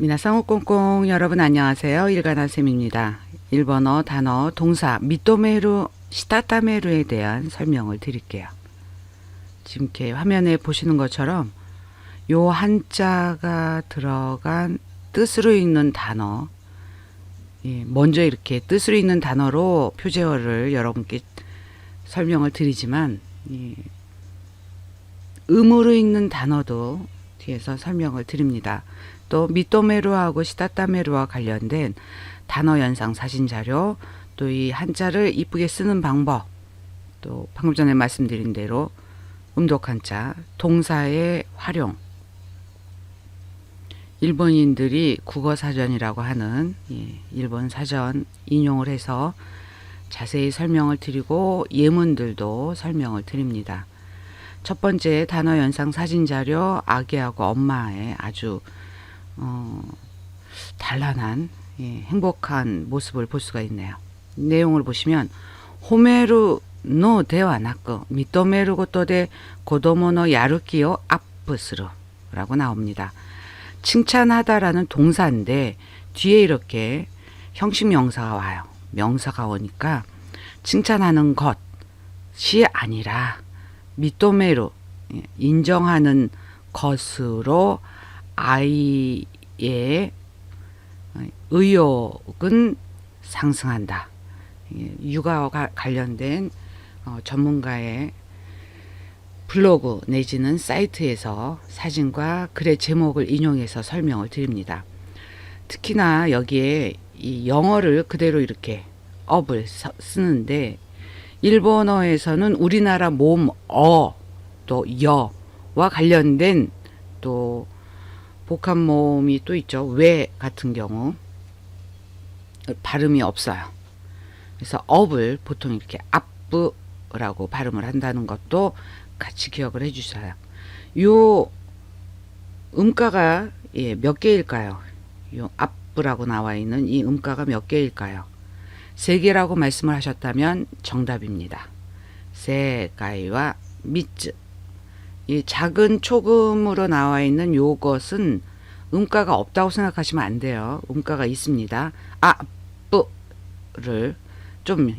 미나상 꽁꽁 여러분 안녕하세요. 일가나쌤입니다. 일본어 단어 동사 미토메루 시타타메루에 대한 설명을 드릴게요. 지금 이렇게 화면에 보시는 것처럼 요 한자가 들어간 뜻으로 읽는 단어 예, 먼저 이렇게 뜻으로 읽는 단어로 표제어를 여러분께 설명을 드리지만 예, 음으로 읽는 단어도 뒤에서 설명을 드립니다. 또 미토메루하고 시타타메루와 관련된 단어 연상 사진 자료, 또 이 한자를 이쁘게 쓰는 방법, 또 방금 전에 말씀드린 대로 음독 한자, 동사의 활용, 일본인들이 국어 사전이라고 하는 예, 일본 사전 인용을 해서 자세히 설명을 드리고 예문들도 설명을 드립니다. 첫 번째 단어 연상 사진 자료 아기하고 엄마의 아주 어, 단란한 예, 행복한 모습을 볼 수가 있네요. 내용을 보시면 호메루 노 대화 나고 미토메루 고토데 고도모노 야르키요 아프스루라고 나옵니다. 칭찬하다라는 동사인데 뒤에 이렇게 형식 명사가 와요. 명사가 오니까 칭찬하는 것이 아니라 미토메루 예, 인정하는 것으로 아이의 의욕은 상승한다. 예, 육아와 관련된 어, 전문가의 블로그 내지는 사이트에서 사진과 글의 제목을 인용해서 설명을 드립니다. 특히나 여기에 이 영어를 그대로 이렇게 업을 쓰는데 일본어에서는 우리나라 모음 어, 또 여와 관련된 또 복합 모음이 또 있죠. 왜 같은 경우 발음이 없어요. 그래서 업을 보통 이렇게 앞부라고 발음을 한다는 것도 같이 기억을 해주셔요. 요 음가가 예, 몇 개일까요? 요 앞부라고 나와 있는 이 음가가 몇 개일까요? 세 개라고 말씀을 하셨다면 정답입니다. 세가이와 미츠. 이 작은 초금으로 나와 있는 요것은 음가가 없다고 생각하시면 안 돼요. 음가가 있습니다. 아 뿌를 좀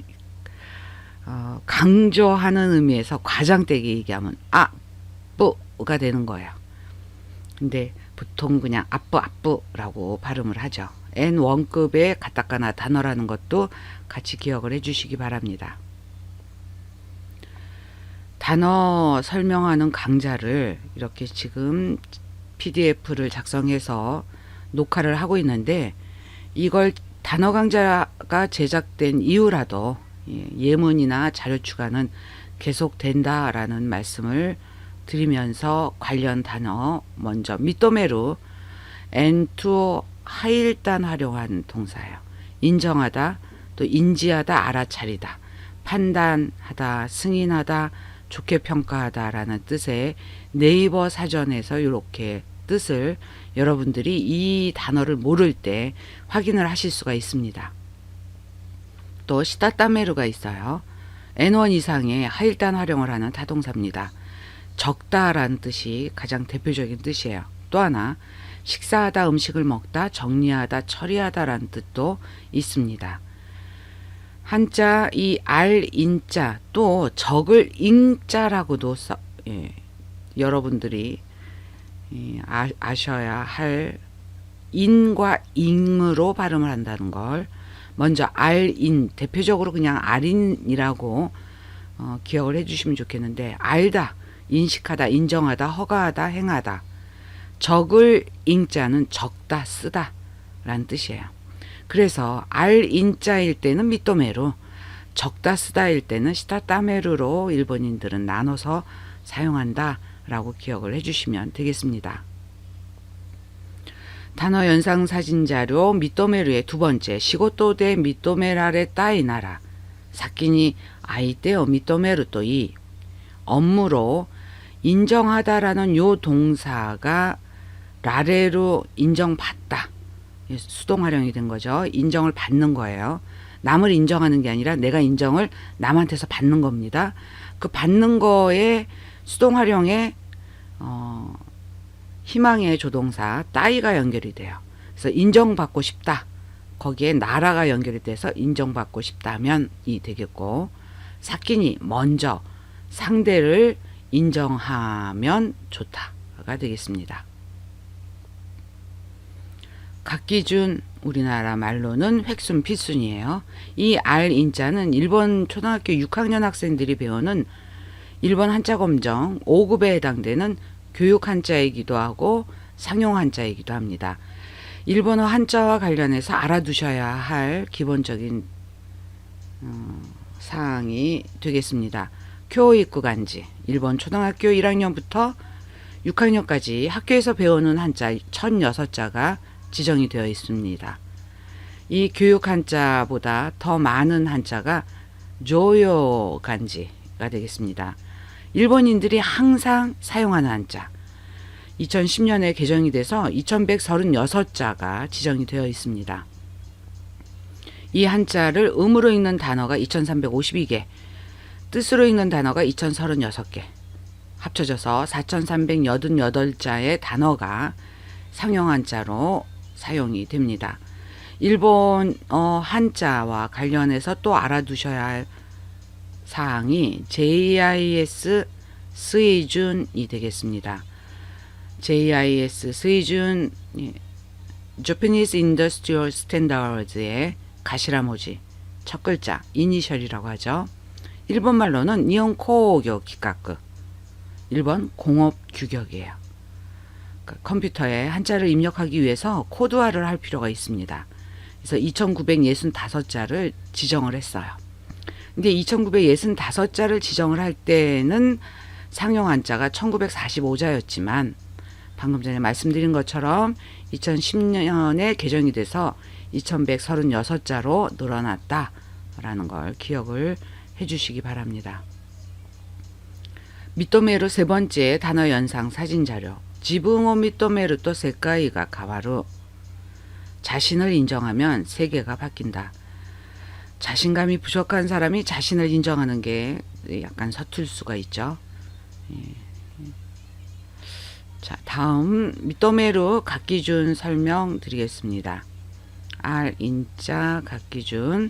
어, 강조하는 의미에서 과장되게 얘기하면 아 뿌가 되는 거예요. 근데 보통 그냥 아뿌 아뿌라고 발음을 하죠. N1급의 가타카나 단어라는 것도 같이 기억을 해주시기 바랍니다. 단어 설명하는 강좌를 이렇게 지금 PDF를 작성해서 녹화를 하고 있는데 이걸 단어 강좌가 제작된 이후라도 예, 문이나 자료 추가는 계속된다라는 말씀을 드리면서 관련 단어 먼저 미토메루 엔투 하일단 활용한 동사예요. 인정하다, 또 인지하다, 알아차리다, 판단하다, 승인하다, 좋게 평가하다라는 뜻의 네이버 사전에서 이렇게 뜻을 여러분들이 이 단어를 모를 때 확인을 하실 수가 있습니다. 또 시타타메루가 있어요. N1 이상의 하일단 활용을 하는 타동사입니다. 적다라는 뜻이 가장 대표적인 뜻이에요. 또 하나 식사하다 음식을 먹다 정리하다 처리하다라는 뜻도 있습니다. 한자 이 알 인자 또 적을 인자라고도 써, 예, 여러분들이 예, 아, 아셔야 할 인과 잉으로 발음을 한다는 걸 먼저 알인 대표적으로 그냥 알인이라고 어, 기억을 해주시면 좋겠는데 알다 인식하다 인정하다 허가하다 행하다 적을 인자는 적다 쓰다 라는 뜻이에요. 그래서 알 인자일 때는 미토메루, 적다 쓰다일 때는 시타타메루로 일본인들은 나눠서 사용한다 라고 기억을 해주시면 되겠습니다. 단어 연상 사진 자료 미토메루의 두 번째 시고토데 미토메라레 따이나라. 사키니 아이테오 미토메루 또이. 업무로 인정하다라는 요 동사가 라레로 인정받다 수동 활용이 된 거죠. 인정을 받는 거예요. 남을 인정하는 게 아니라 내가 인정을 남한테서 받는 겁니다. 그 받는 거에 수동 활용에 어, 희망의 조동사 따이가 연결이 돼요. 그래서 인정받고 싶다. 거기에 나라가 연결이 돼서 인정받고 싶다면이 되겠고 사끼니 먼저 상대를 인정하면 좋다가 되겠습니다. 각기준 우리나라 말로는 획순 필순이에요. 이 알 인자는 일본 초등학교 6학년 학생들이 배우는 일본 한자 검정 5급에 해당되는 교육 한자이기도 하고 상용 한자이기도 합니다. 일본어 한자와 관련해서 알아두셔야 할 기본적인 어, 사항이 되겠습니다. 교육구 간지 일본 초등학교 1학년부터 6학년까지 학교에서 배우는 한자 1006자가 지정이 되어 있습니다. 이 교육 한자보다 더 많은 한자가 조요 간지가 되겠습니다. 일본인들이 항상 사용하는 한자 2010년에 개정이 돼서 2136자가 지정이 되어 있습니다. 이 한자를 음으로 읽는 단어가 2352개, 뜻으로 읽는 단어가 2036개, 합쳐져서 4388자의 단어가 상용 한자로 사용이 됩니다. 일본 어, 한자와 관련해서 또 알아두셔야 할 사항이 JIS 수이준이 되겠습니다. JIS 수이준 예, Japanese Industrial Standards의 가시라모지 첫 글자 이니셜이라고 하죠. 일본 말로는 니온코교 기가크 일본 공업 규격이에요. 컴퓨터에 한자를 입력하기 위해서 코드화를 할 필요가 있습니다. 그래서 2965자를 지정을 했어요. 근데 2965자를 지정을 할 때는 상용 한자가 1945자였지만 방금 전에 말씀드린 것처럼 2010년에 개정이 돼서 2136자로 늘어났다라는 걸 기억을 해 주시기 바랍니다. 미토메루 세 번째 단어 연상 사진 자료. 自分を認めると世界が変わる。 자신을 인정하면 세계가 바뀐다. 자신감이 부족한 사람이 자신을 인정하는 게 약간 서툴 수가 있죠. 예. 자, 다음 밑도메로 각기준 설명 드리겠습니다. R 인자 각기준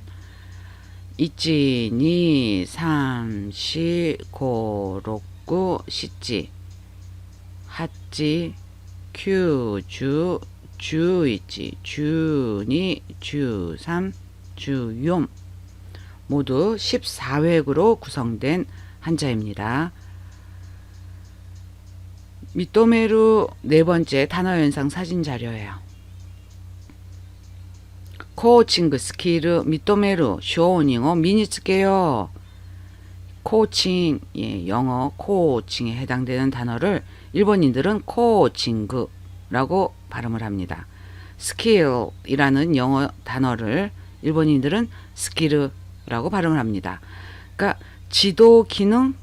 1, 2, 3, 4, 5, 6, 7, 8 있지 규주 주 있지 주니 주삼 주욤 모두 14획으로 구성된 한자입니다. 미또메루 네 번째 단어 연상 사진 자료예요. 코칭그 스키르 미토메루 쇼닝어 미니츠게요. 코칭 예, 영어 코칭에 해당되는 단어를 일본인들은 코칭그라고 발음을 합니다. 스킬이라는 영어 단어를 일본인들은 스킬이라고 발음을 합니다. 그러니까 지도 기능을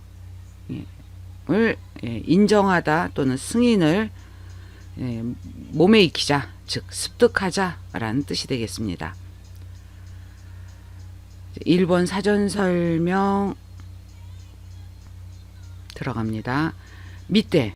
예, 인정하다 또는 승인을 예, 몸에 익히자, 즉 습득하자라는 뜻이 되겠습니다. 1번 사전 설명 들어갑니다. 밑에